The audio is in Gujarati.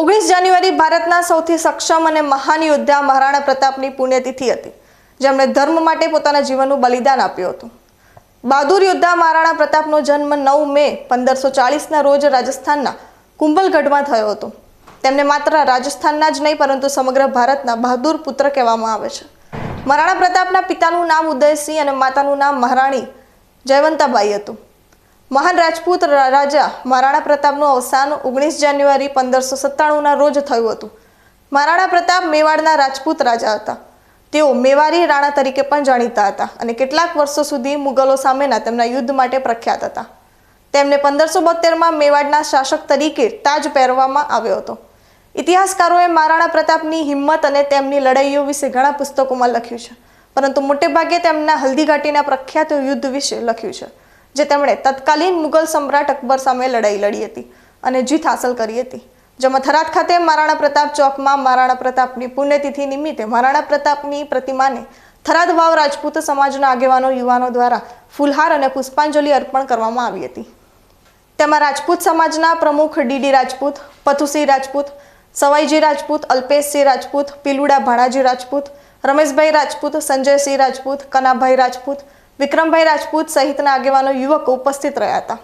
ઓગણીસ જાન્યુઆરી ભારતના સૌથી સક્ષમ અને મહાન યોદ્ધા મહારાણા પ્રતાપની પુણ્યતિથિ હતી. જેમણે ધર્મ માટે પોતાના જીવનનું બલિદાન આપ્યું હતું. બહાદુર યોદ્ધા મહારાણા પ્રતાપનો જન્મ નવ મે પંદરસો ચાળીસના રોજ રાજસ્થાનના કુંભલગઢમાં થયો હતો. તેમને માત્ર રાજસ્થાનના જ નહીં, પરંતુ સમગ્ર ભારતના બહાદુર પુત્ર કહેવામાં આવે છે. મહારાણા પ્રતાપના પિતાનું નામ ઉદયસિંહ અને માતાનું નામ મહારાણી જયવંતાબાઈ હતું. મહાન રાજપૂત રાજા મહારાણા પ્રતાપનું અવસાન ઓગણીસ જાન્યુઆરી પંદરસો સત્તાણુંના રોજ થયું હતું. મહારાણા પ્રતાપ મેવાડના રાજપૂત રાજા હતા. તેઓ મેવારી રાણા તરીકે પણ જાણીતા હતા અને કેટલાક વર્ષો સુધી મુગલો સામેના તેમના યુદ્ધ માટે પ્રખ્યાત હતા. તેમને પંદરસો બોતેરમાં મેવાડના શાસક તરીકે તાજ પહેરવામાં આવ્યો હતો. ઇતિહાસકારોએ મહારાણા પ્રતાપની હિંમત અને તેમની લડાઈઓ વિશે ઘણા પુસ્તકોમાં લખ્યું છે. પરંતુ મોટેભાગે તેમના હલ્દીઘાટીના પ્રખ્યાત યુદ્ધ વિશે લખ્યું છે. જે તેમણે તત્કાલીન મુઘલ સમ્રાટ અકબર સામે લડાઈ લડી હતી અને જીત હાંસલ કરી હતી. જેમાં થરાદ ખાતે મહારાણા પ્રતાપ ચોકમાં મહારાણા પ્રતાપની પુણ્યતિથિ નિમિત્તે મહારાણા પ્રતાપની પ્રતિમાને થરાદ વાવ રાજપૂત સમાજના આગેવાનો યુવાનો દ્વારા ફૂલહાર અને પુષ્પાંજલિ અર્પણ કરવામાં આવી હતી. તેમાં રાજપૂત સમાજના પ્રમુખ ડીડી રાજપૂત, પથુસિંહ રાજપૂત, સવાઈજી રાજપૂત, અલ્પેશસિંહ રાજપૂત, પીલુડા ભાણાજી રાજપૂત, રમેશભાઈ રાજપૂત, સંજયસિંહ રાજપૂત, કનાભાઈ રાજપૂત વિક્રમભાઈ રાજપૂત સહિતના આગેવાનો યુવકો ઉપસ્થિત રહ્યા હતા.